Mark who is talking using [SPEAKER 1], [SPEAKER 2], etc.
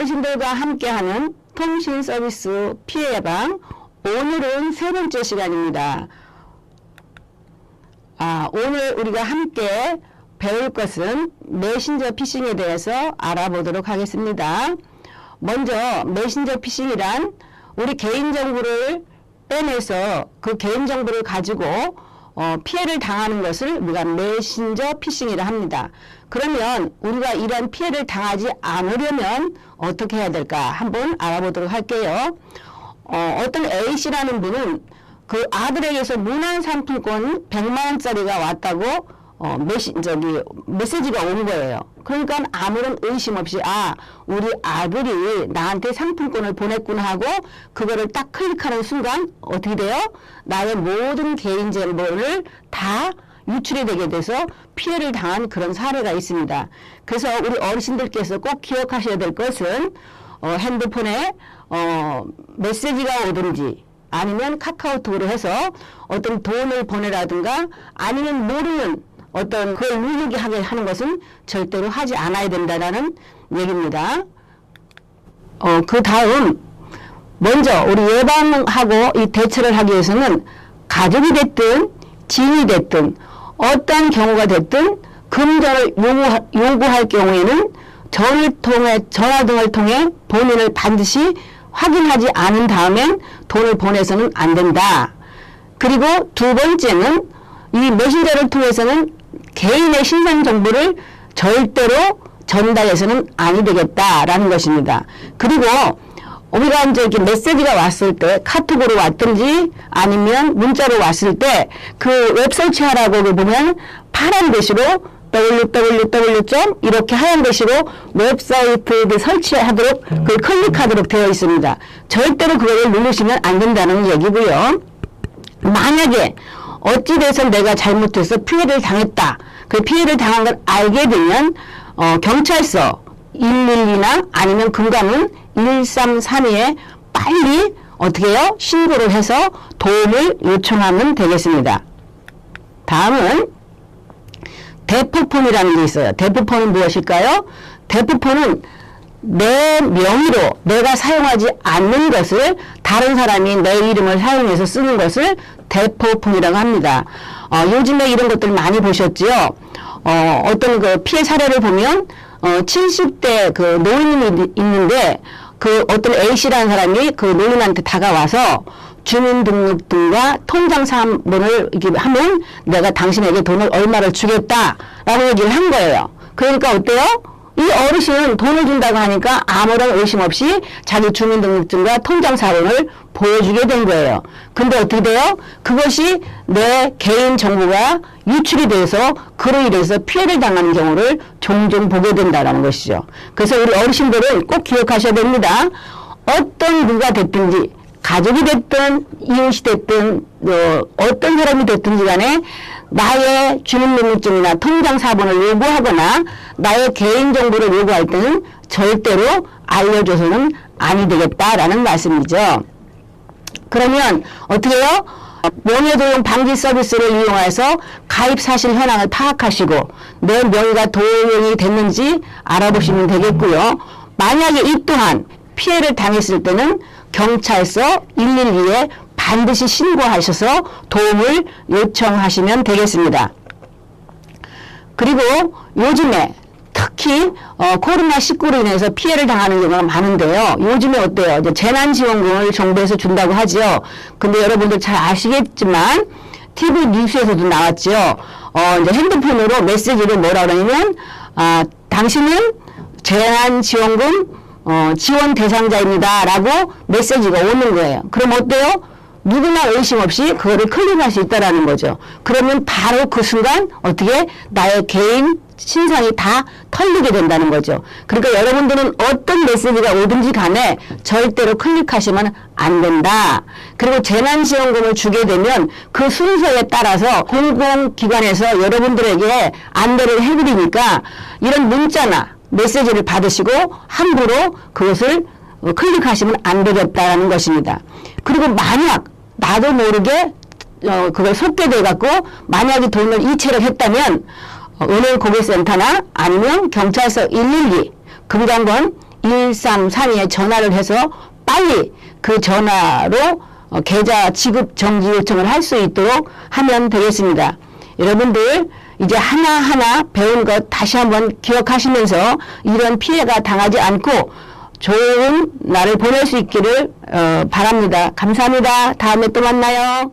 [SPEAKER 1] 어르신들과 함께하는 통신 서비스 피해 예방 오늘은 세 번째 시간입니다. 아, 오늘 우리가 함께 배울 것은 메신저 피싱에 대해서 알아보도록 하겠습니다. 먼저 메신저 피싱이란 우리 개인정보를 빼내서 그 개인정보를 가지고 어, 피해를 당하는 것을 우리가 메신저 피싱이라 합니다. 그러면 우리가 이런 피해를 당하지 않으려면 어떻게 해야 될까 한번 알아보도록 할게요. 어, 어떤 A씨라는 분은 그 아들에게서 문화상품권 100만 원짜리가 왔다고 어, 메시, 저기, 메시지가 온 거예요. 그러니까 아무런 의심 없이, 아, 우리 아들이 나한테 상품권을 보냈구나 하고, 그거를 딱 클릭하는 순간, 어떻게 돼요? 나의 모든 개인 정보를 다 유출이 되게 돼서 피해를 당한 그런 사례가 있습니다. 그래서 우리 어르신들께서 꼭 기억하셔야 될 것은, 어, 핸드폰에, 어, 메시지가 오든지, 아니면 카카오톡으로 해서 어떤 돈을 보내라든가 아니면 모르는 어떤 그걸 누르게 하게 하는 것은 절대로 하지 않아야 된다라는 얘기입니다. 어, 그 다음 먼저 우리 예방하고 이 대처를 하기 위해서는 가족이 됐든 지인이 됐든 어떤 경우가 됐든 금전을 요구, 요구할 경우에는 전을 통해 전화 등을 통해 본인을 반드시 확인하지 않은 다음엔 돈을 보내서는 안 된다. 그리고 두 번째는 이 메신저를 통해서는 개인의 신상 정보를 절대로 전달해서는 아니 되겠다라는 것입니다. 그리고 우리가 이제 이렇게 메시지가 왔을 때 카톡으로 왔든지 아니면 문자로 왔을 때 그 웹서치 하라고 보면 파란 글씨로 www. 이렇게 하얀 글씨로 웹사이트에 설치하도록 그 클릭하도록 되어 있습니다. 절대로 그거를 누르시면 안 된다는 얘기고요. 만약에 어찌 돼서 내가 잘못해서 피해를 당했다. 그 피해를 당한 걸 알게 되면 어, 경찰서 112나 아니면 금감은 1332에 빨리 어떻게 해요? 신고를 해서 도움을 요청하면 되겠습니다. 다음은 대포폰이라는 게 있어요. 대포폰은 무엇일까요? 대포폰은 내 명의로 내가 사용하지 않는 것을 다른 사람이 내 이름을 사용해서 쓰는 것을 대포폰이라고 합니다. 어, 요즘에 이런 것들 많이 보셨지요? 어, 어떤 그 피해 사례를 보면 어, 70대 그 노인이 있는데 그 어떤 A씨라는 사람이 그 노인한테 다가와서 주민등록등과 통장 사본을 하면 내가 당신에게 돈을 얼마를 주겠다라고 얘기를 한 거예요. 그러니까 어때요? 이 어르신은 돈을 준다고 하니까 아무런 의심 없이 자기 주민등록증과 통장 사본을 보여주게 된 거예요. 근데 어떻게 돼요? 그것이 내 개인 정보가 유출이 돼서 그로 인해서 피해를 당하는 경우를 종종 보게 된다는 것이죠. 그래서 우리 어르신들은 꼭 기억하셔야 됩니다. 어떤 누가 됐든지 가족이 됐든 이웃이 됐든 어, 어떤 사람이 됐든지 간에 나의 주민등록증이나 통장 사본을 요구하거나 나의 개인정보를 요구할 때는 절대로 알려줘서는 아니 되겠다라는 말씀이죠. 그러면 어떻게 해요? 명예도용 방지 서비스를 이용해서 가입 사실 현황을 파악하시고 내 명의가 도용이 됐는지 알아보시면 되겠고요. 만약에 이 또한 피해를 당했을 때는 경찰서 112에 반드시 신고하셔서 도움을 요청하시면 되겠습니다. 그리고 요즘에 특히 어, 코로나19로 인해서 피해를 당하는 경우가 많은데요. 요즘에 어때요? 이제 재난지원금을 정부에서 준다고 하죠. 근데 여러분들 잘 아시겠지만 TV 뉴스에서도 나왔죠. 어, 이제 핸드폰으로 메시지를 뭐라 그러냐면 아, 당신은 재난지원금 어, 지원 대상자입니다. 라고 메시지가 오는 거예요. 그럼 어때요? 누구나 의심 없이 그거를 클릭할 수 있다라는 거죠. 그러면 바로 그 순간 어떻게 나의 개인 신상이 다 털리게 된다는 거죠. 그러니까 여러분들은 어떤 메시지가 오든지 간에 절대로 클릭하시면 안 된다. 그리고 재난지원금을 주게 되면 그 순서에 따라서 공공기관에서 여러분들에게 안내를 해드리니까 이런 문자나 메시지를 받으시고 함부로 그것을 어, 클릭하시면 안 되겠다는 것입니다. 그리고 만약 나도 모르게 어, 그걸 속게 돼 갖고 만약에 돈을 이체를 했다면 어, 은행 고객센터나 아니면 경찰서 112 금강권 1332에 전화를 해서 빨리 그 전화로 어, 계좌 지급 정지 요청을 할 수 있도록 하면 되겠습니다. 여러분들 이제 하나하나 배운 것 다시 한번 기억하시면서 이런 피해가 당하지 않고 좋은 날을 보낼 수 있기를 어, 바랍니다. 감사합니다. 다음에 또 만나요.